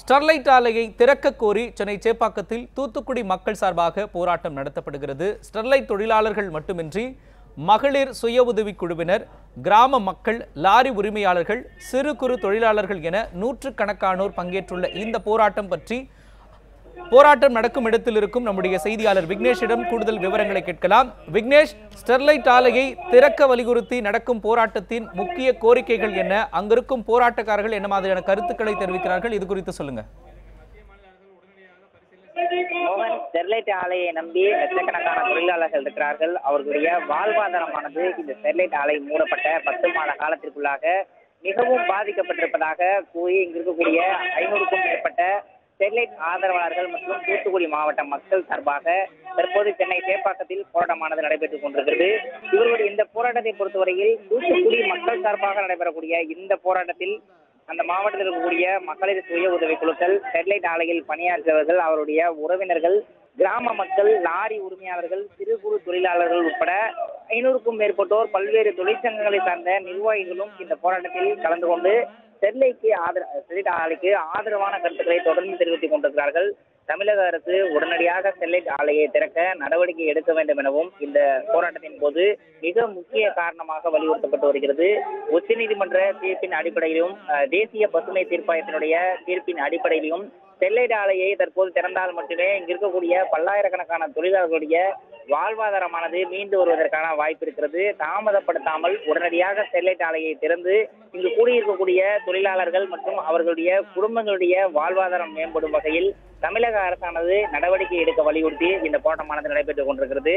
Sterlite ஆலையை திறக்க கோரி சென்னை சேப்பாக்கத்தில் தூத்துக்குடி மக்கள் சார்பாக போராட்டம் நடத்தப்படுகிறது. ஸ்டெர்லைட் தொழிலாளர்கள் மட்டுமின்றி மகளிர் சுய உதவி குழுவினர் கிராம மக்கள் லாரி உரிமையாளர்கள் சிறு குறு தொழிலாளர்கள் என நூற்றுக்கணக்கானோர் பங்கேற்றுள்ள இந்த போராட்டம் பற்றி போராட்டம் நடக்கும் இடத்தில் இருக்கும் நம்முடைய செய்தியாளர் விக்னேஷிடம் கூடுதல் விவரங்களை கேட்கலாம். விக்னேஷ் ஸ்டெர்லைட் ஆலையை திறக்க வலியுறுத்தி நடக்கும் போராட்டத்தின் முக்கிய கோரிக்கைகள் என்ன? அங்கிருக்கும் போராட்டக்காரர்கள் என்ன மாதிரியான கருத்துக்களை தெரிவிக்கிறார்கள்? இது குறித்து சொல்லுங்க. ஸ்டெர்லைட் ஆலையை நம்பி லட்சக்கணக்கான தொழிலாளர்கள் இருக்கிறார்கள். அவர்களுடைய வாழ்வாதாரமானது இந்த ஸ்டெர்லைட் ஆலை மூடப்பட்ட பத்து மாத காலத்திற்குள்ளாக மிகவும் பாதிக்கப்பட்டிருப்பதாக கூறி இங்கு இருக்கக்கூடிய ஐநூறுக்கும் மேற்பட்ட ஸ்டெர்லைட் ஆதரவாளர்கள் மற்றும் தூத்துக்குடி மாவட்ட மக்கள் சார்பாக தற்போது சென்னை சேப்பாக்கத்தில் போராட்டமானது நடைபெற்றுக் கொண்டிருக்கிறது. இவர்களுடைய இந்த போராட்டத்தை பொறுத்தவரையில் தூத்துக்குடி மக்கள் சார்பாக நடைபெறக்கூடிய இந்த போராட்டத்தில் அந்த மாவட்டத்தில் இருக்கக்கூடிய மகளிர் சுய உதவி குழுக்கள் ஸ்டெர்லைட் ஆலையில் பணியாற்றியவர்கள் அவருடைய உறவினர்கள் கிராம மக்கள் லாரி உரிமையாளர்கள் சிறு குறு தொழிலாளர்கள் உட்பட ஐநூறுக்கும் மேற்பட்டோர் பல்வேறு தொழிற்சங்கங்களை சார்ந்த நிர்வாகிகளும் இந்த போராட்டத்தில் கலந்து கொண்டு ஸ்டெர்லைக்கு ஆதர ஸ்டெர்லைட் ஆலைக்கு ஆதரவான கருத்துக்களை தொடர்ந்து தெரிவித்துக் கொண்டிருக்கிறார்கள். தமிழக அரசு உடனடியாக ஸ்டெர்லைட் ஆலையை திறக்க நடவடிக்கை எடுக்க வேண்டும் எனவும் இந்த போராட்டத்தின் போது மிக முக்கிய காரணமாக வலியுறுத்தப்பட்டு வருகிறது. உச்சநீதிமன்ற தீர்ப்பின் அடிப்படையிலும் தேசிய பசுமை தீர்ப்பாயத்தினுடைய தீர்ப்பின் அடிப்படையிலும் ஸ்டெர்லைட் ஆலையை தற்போது திறந்தால் மட்டுமே இங்கிருக்கக்கூடிய பல்லாயிரக்கணக்கான தொழிலாளர்களுடைய வாழ்வாதாரமானது மீண்டு வருவதற்கான வாய்ப்பு இருக்கிறது. தாமதப்படுத்தாமல் உடனடியாக ஸ்டெர்லைட் ஆலையை திறந்து இங்கு கூடியிருக்கக்கூடிய தொழிலாளர்கள் மற்றும் அவர்களுடைய குடும்பங்களுடைய வாழ்வாதாரம் மேம்படும் வகையில் தமிழக அரசானது நடவடிக்கை எடுக்க வலியுறுத்தி இந்த போராட்டமானது நடைபெற்றுக் கொண்டிருக்கிறது.